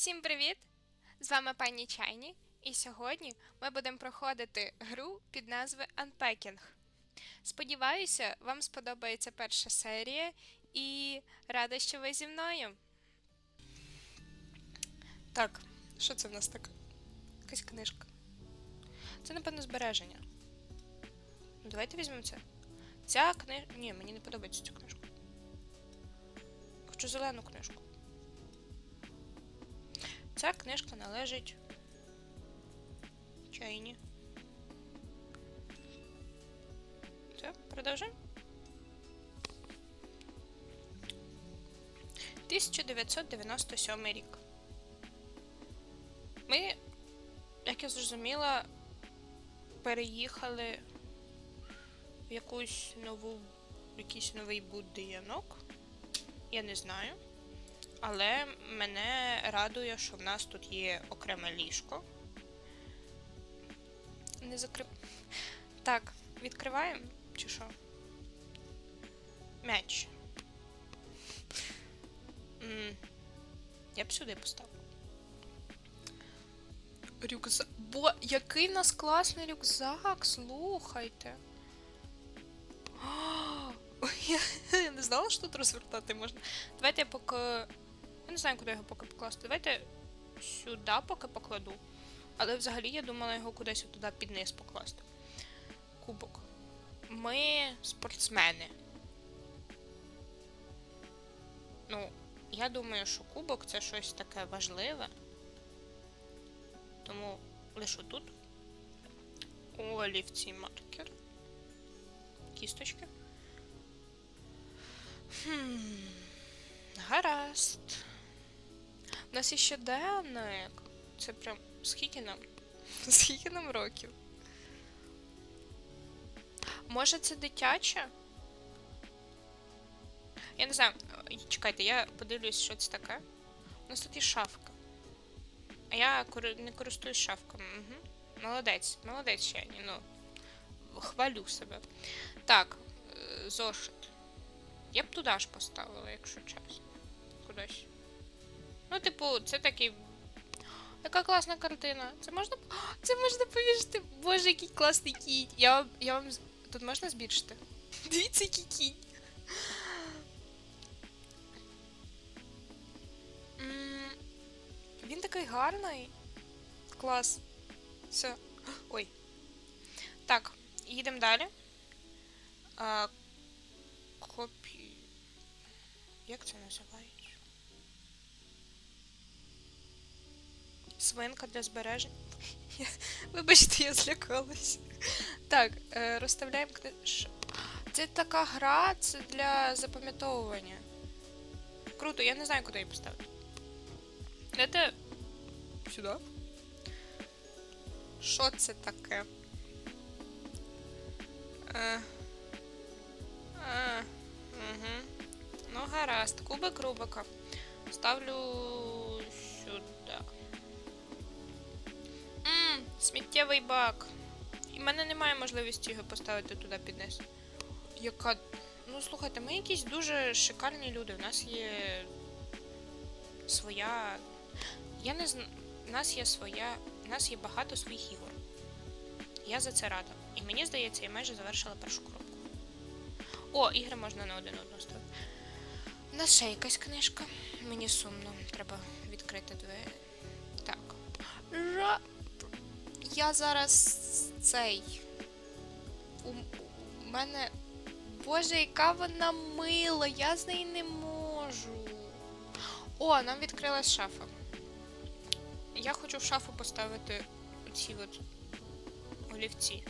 Всім привіт! З вами пані Чайні, і сьогодні ми будемо проходити гру під назвою Unpacking. Сподіваюся, вам сподобається перша серія і рада, що ви зі мною. Так, що це в нас таке? Якась книжка. Це, напевно, збереження. Ну, давайте візьмемо це. Ця книжка. Ні, мені не подобається ця книжка. Хочу зелену книжку. Ця книжка належить чайні. Все, продовжуємо. 1997 рік. Ми, як я зрозуміла, переїхали в якусь нову, якийсь новий будинок. Я не знаю. Але мене радує, що в нас тут є окреме ліжко. Не закрив. Так, відкриваємо чи що? М'яч. Я б сюди поставила. Рюкзак. Бо який в нас класний рюкзак, слухайте. Я не знала, що тут розвертати можна. Давайте я поки. Я не знаю, куди його поки покласти. Давайте сюди поки покладу. Але взагалі я думала його кудись туди під низ покласти. Кубок. Ми спортсмени. Ну, я думаю, що кубок це щось таке важливе. Тому лише тут. Олівці маркер. Кісточки. Хм. Гаразд. У нас є щоденник. Це прям. Скільки нам? Скільки нам років? Може це дитяче? Я не знаю. Чекайте, я подивлюсь, що це таке. У нас тут є шафка. А я не користуюсь шафками. Угу. Молодець, молодець ще. Ну, хвалю себе. Так, е, зошит. Я б туди ж поставила, якщо чесно. Кудись. Ну, типу, це такий. Яка класна картина. Це можна. Це можна повішати. Боже, який класний кінь. Я, вам- я вам. Тут можна збільшити? Дивіться, який кінь. Він такий гарний. Клас. Все. Ой. Так, їдемо далі. А, копі... Як це називається? Свинка для збережень. Вибачте, я злякалась. Так, е, розставляємо книж... Це така гра, це для запам'ятовування. Круто, я не знаю, куди її поставити. Це сюди. Що це таке? Е, а, угу. Ну, гаразд. Кубик Рубика. Ставлю сміттєвий бак. І в мене немає можливості його поставити туди під низ. Яка. Ну, слухайте, ми якісь дуже шикарні люди. У нас є своя. Я не знаю. У нас є своя. У нас є багато своїх ігор. Я за це рада. І мені здається, я майже завершила першу коробку. О, ігри можна на один одну ставити. У нас ще якась книжка. Мені сумно. Треба відкрити двері. Так. Жа... Я зараз цей. У, мене. Боже, яка вона мила, я з неї не можу. О, нам відкрилась шафа. Я хочу в шафу поставити оці от олівці.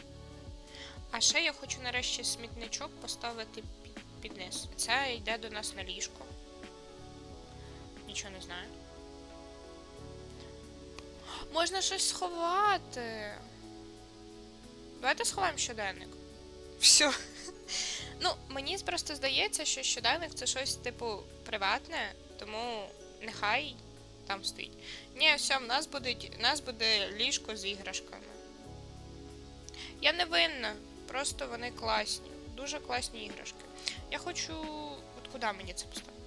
А ще я хочу нарешті смітничок поставити під низ. Це йде до нас на ліжко. Нічого не знаю. Можна щось сховати. Давайте сховаємо щоденник. Все. Ну, мені просто здається, що щоденник це щось, типу, приватне, тому нехай там стоїть. Ні, все, в нас буде, в нас буде ліжко з іграшками. Я не винна, просто вони класні. Дуже класні іграшки. Я хочу. От куди мені це поставити?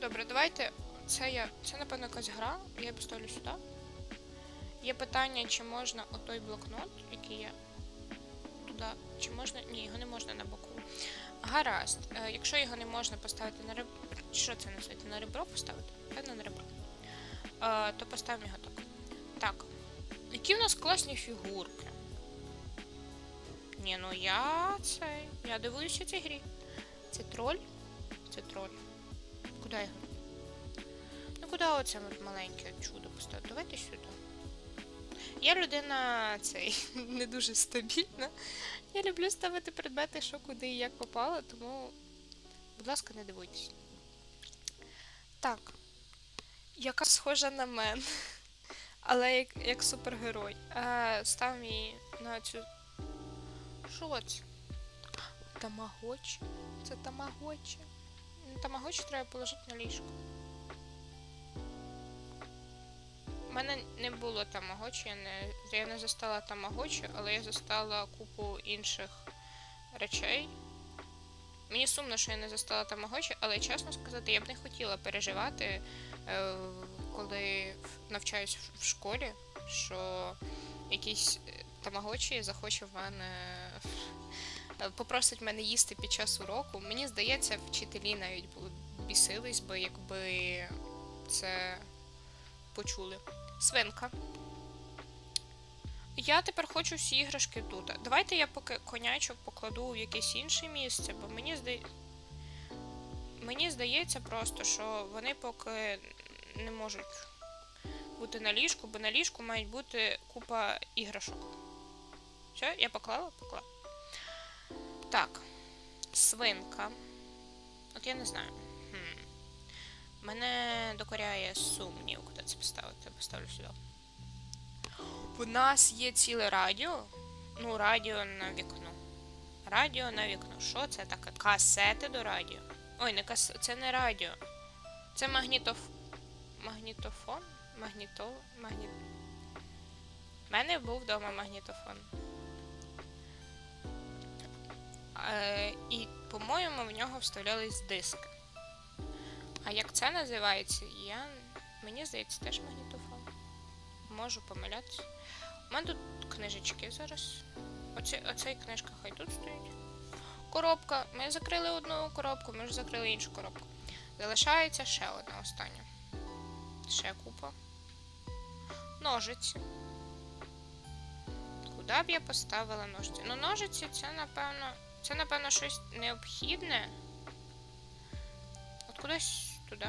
Добре, давайте це я. Це, напевно, якась гра. Я поставлю сюди. Є питання, чи можна отой блокнот, який є туди. Чи можна. Ні, його не можна на боку. Гаразд. Е, якщо його не можна поставити на ребро. Що це називається? На ребро поставити? Певно, на ребро. Е, то поставимо його так. Так. Які в нас класні фігурки. Ні, ну я цей. Я дивуюся цій грі. Це троль? Це троль. Куди його? Куди оце маленьке чудо поставити? Давайте сюди. Я людина цей не дуже стабільна. Я люблю ставити предмети, що куди і як попало, тому, будь ласка, не дивуйтесь. Так. Яка схожа на мен. Але як, як супергерой. Е, став її на цю. Що це? Тамагочі. Це тамагочі. Тамагочі треба положити на ліжко. Мене не було тамагочі, я не, я не застала тамагочі, але я застала купу інших речей. Мені сумно, що я не застала тамагочі, але чесно сказати, я б не хотіла переживати, е, коли навчаюсь в- школі, що якийсь е, тамагочі захоче в мене е, попросить мене їсти під час уроку. Мені здається, вчителі навіть бісились би, якби це почули. Свинка. Я тепер хочу всі іграшки тут. Давайте я поки конячок покладу в якесь інше місце, бо мені здає... Мені здається просто, що вони поки не можуть бути на ліжку, бо на ліжку мають бути купа іграшок. Все, я поклала? Поклала. Так. Свинка. От я не знаю. Мене докоряє сумнів, куди це поставити. Поставлю сюди. У нас є ціле радіо. Ну, радіо на вікно. Радіо на вікно. Що це таке? Касети до радіо. Ой, не кас... це не радіо. Це магнітоф... Магнітофон? Магніто... Магніт... У мене був вдома магнітофон. Е, і, по-моєму, в нього вставлялись диски. А як це називається, я. Мені здається, теж магнітофон. Можу помилятися. У мене тут книжечки зараз. Оце, оцей книжка хай тут стоїть. Коробка. Ми закрили одну коробку, ми ж закрили іншу коробку. Залишається ще одна остання. Ще купа. Ножиці. Куди б я поставила ножиці? Ну, ножиці це, напевно. Це, напевно, щось необхідне. От кудись туди.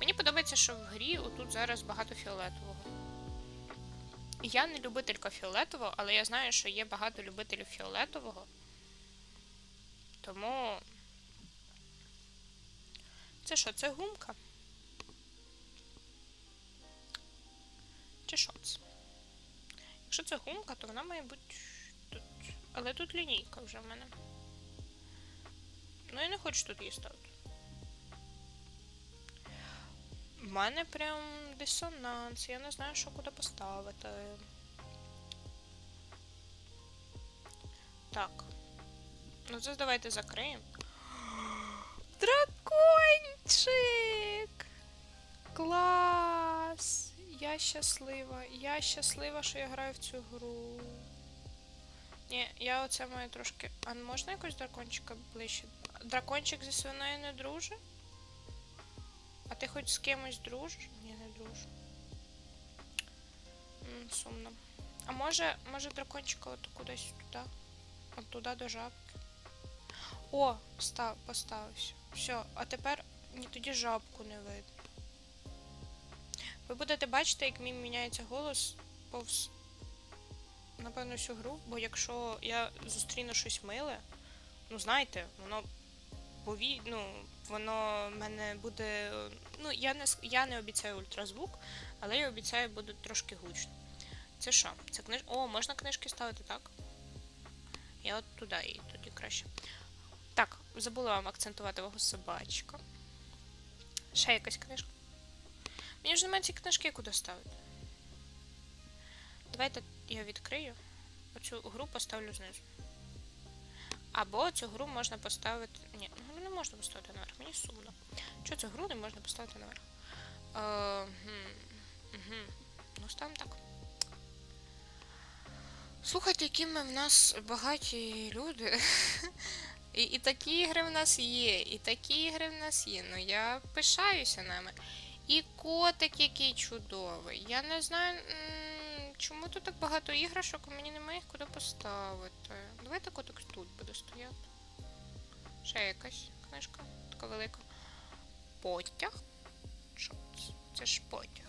Мені подобається, що в грі отут зараз багато фіолетового. Я не любителька фіолетового, але я знаю, що є багато любителів фіолетового. Тому. Це що, це гумка? Чи що це? Якщо це гумка, то вона має бути тут. Але тут лінійка вже в мене. Ну я не хочу тут її ставити. У мене прям дисонанс, я не знаю, що куди поставити. Так. Ну це давайте закриємо. Дракончик! Клас! Я щаслива. Я щаслива, що я граю в цю гру. Ні, я оце маю трошки. А можна якось дракончика ближче? Дракончик зі свиною не дружить? А ти хоч з кимось дружиш? Ні, не дружу. М, сумно. А може, може дракончика от кудись туди? От туди до жабки. О, став, поставився. Все, а тепер ні тоді жабку не видно. Ви будете бачити, як мій міняється голос повз. Напевно, всю гру, бо якщо я зустріну щось миле, ну знаєте, воно пові... ну, воно в мене буде. Ну, я не, я не обіцяю ультразвук, але я обіцяю буде трошки гучно. Це що? Це книж... О, можна книжки ставити, так? Я от туди її тоді краще. Так, забула вам акцентувати його собачка. Ще якась книжка. Мені ж немає ці книжки куди ставити. Давайте я відкрию. Оцю гру поставлю знизу. Або цю гру можна поставити. Ні, ну не можна поставити наверх, мені сумно. Чого цю гру не можна поставити наверх? Е, гм. Ну, ставимо так. Слухайте, які ми в нас багаті люди. І, і такі ігри в нас є, і такі ігри в нас є. Ну я пишаюся ними. І котик який чудовий. Я не знаю, чому тут так багато іграшок, а мені немає їх куди поставити. Давайте котик тут буде стояти. Ще якась книжка, така велика. Потяг. Що це? Це ж потяг.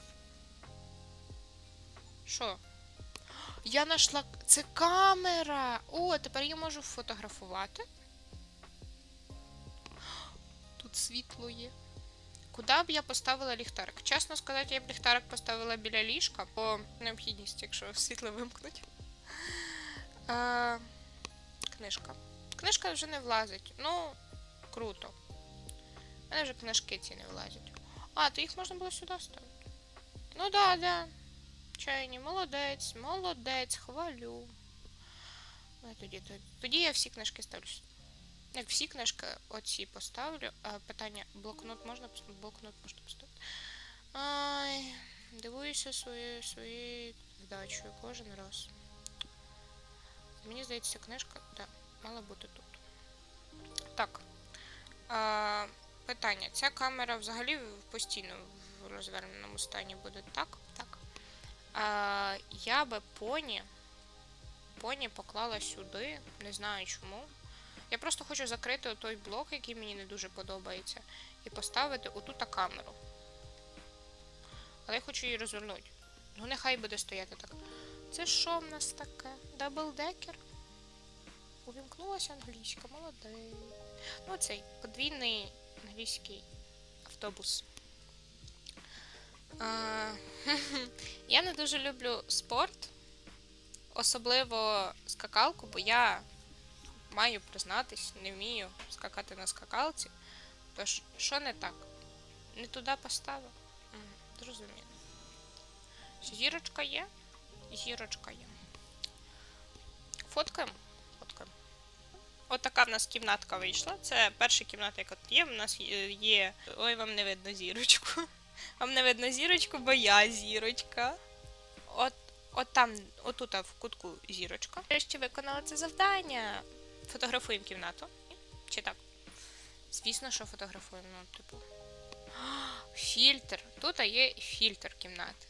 Що? Я знайшла. Це камера! О, тепер я можу фотографувати. Тут світло є. Куди б я поставила ліхтарик? Чесно сказати, я б ліхтарик поставила біля ліжка по необхідності, якщо світло вимкнуть. Е, книжка. Книжка вже не влазить. Ну, круто. У мене вже книжки ці не влазять. А, то їх можна було сюди ставити. Ну да, да. Чайні, молодець, молодець, хвалю. Ну, тоді, тоді, тоді я всі книжки ставлю. сюди. Як всі книжки оці поставлю. Питання, блокнот можна блокнот можна поставити. Ай, дивуюся своєю своєю вдачею кожен раз. Мені здається, книжка да, мала бути тут. Так. А, питання. Ця камера взагалі постійно в розверненому стані буде так? Так. А, я би поні. Поні поклала сюди. Не знаю чому. Я просто хочу закрити той блок, який мені не дуже подобається, і поставити оту та камеру. Але я хочу її розвернути. Ну, нехай буде стояти так. Це що в нас таке? Даблдекер? Увімкнулася англійська, молодець. Ну, цей подвійний англійський автобус. А, я не дуже люблю спорт, особливо скакалку, бо я маю признатись, не вмію скакати на скакалці. Тож, що не так? Не туди поставив? Зрозуміло. Зірочка є? Зірочка є. Фоткаємо? Фоткаємо. От така в нас кімнатка вийшла. Це перша кімната, яка тут є. У нас є-. Ой, вам не видно зірочку. Вам не видно зірочку, бо я зірочка. От, от там, отут в кутку зірочка. Нарешті виконала це завдання. Фотографуємо кімнату. Чи так? Звісно, що фотографуємо, ну, типу. Фільтр. Тут є фільтр кімнати.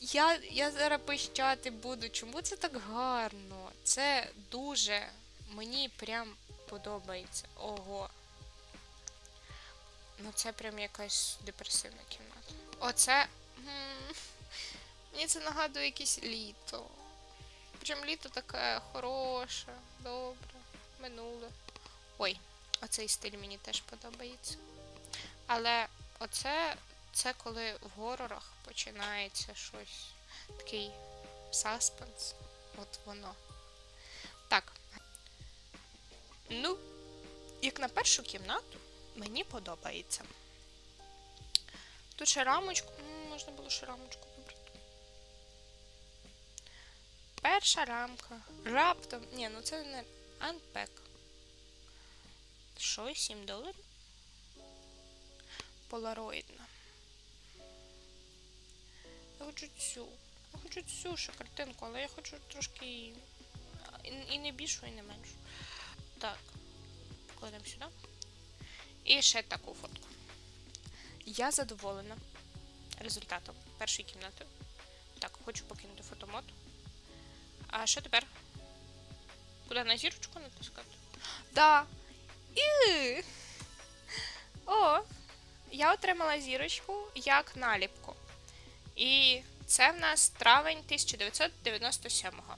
Я, я зараз пищати буду. Чому це так гарно? Це дуже мені прям подобається. Ого. Ну це прям якась депресивна кімната. Оце. м, Мені це нагадує якесь літо. Причому літо таке хороше, добре, минуле. Ой, оцей стиль мені теж подобається. Але оце це коли в горорах починається щось такий саспенс. От воно. Так. Ну, як на першу кімнату, мені подобається. Тут ще рамочку. Можна було ще рамочку Перша рамка. Раптом. Ні, ну це не Unpack. Що, 7 доларів? Полароїдна. Я хочу цю. Я хочу цю ще картинку, але я хочу трошки і, і не більшу, і не меншу. Так. Кладемо сюди. І ще таку фотку. Я задоволена результатом першої кімнати. Так, хочу покинути фотомод. А що тепер? Куди на зірочку натискати? Да. І... О! Я отримала зірочку як наліпку. І це в нас травень 1997-го.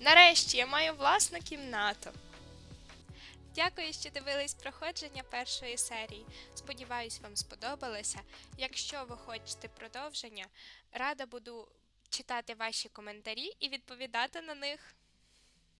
Нарешті я маю власну кімнату. Дякую, що дивились проходження першої серії. Сподіваюсь, вам сподобалося. Якщо ви хочете продовження, рада буду читати ваші коментарі і відповідати на них.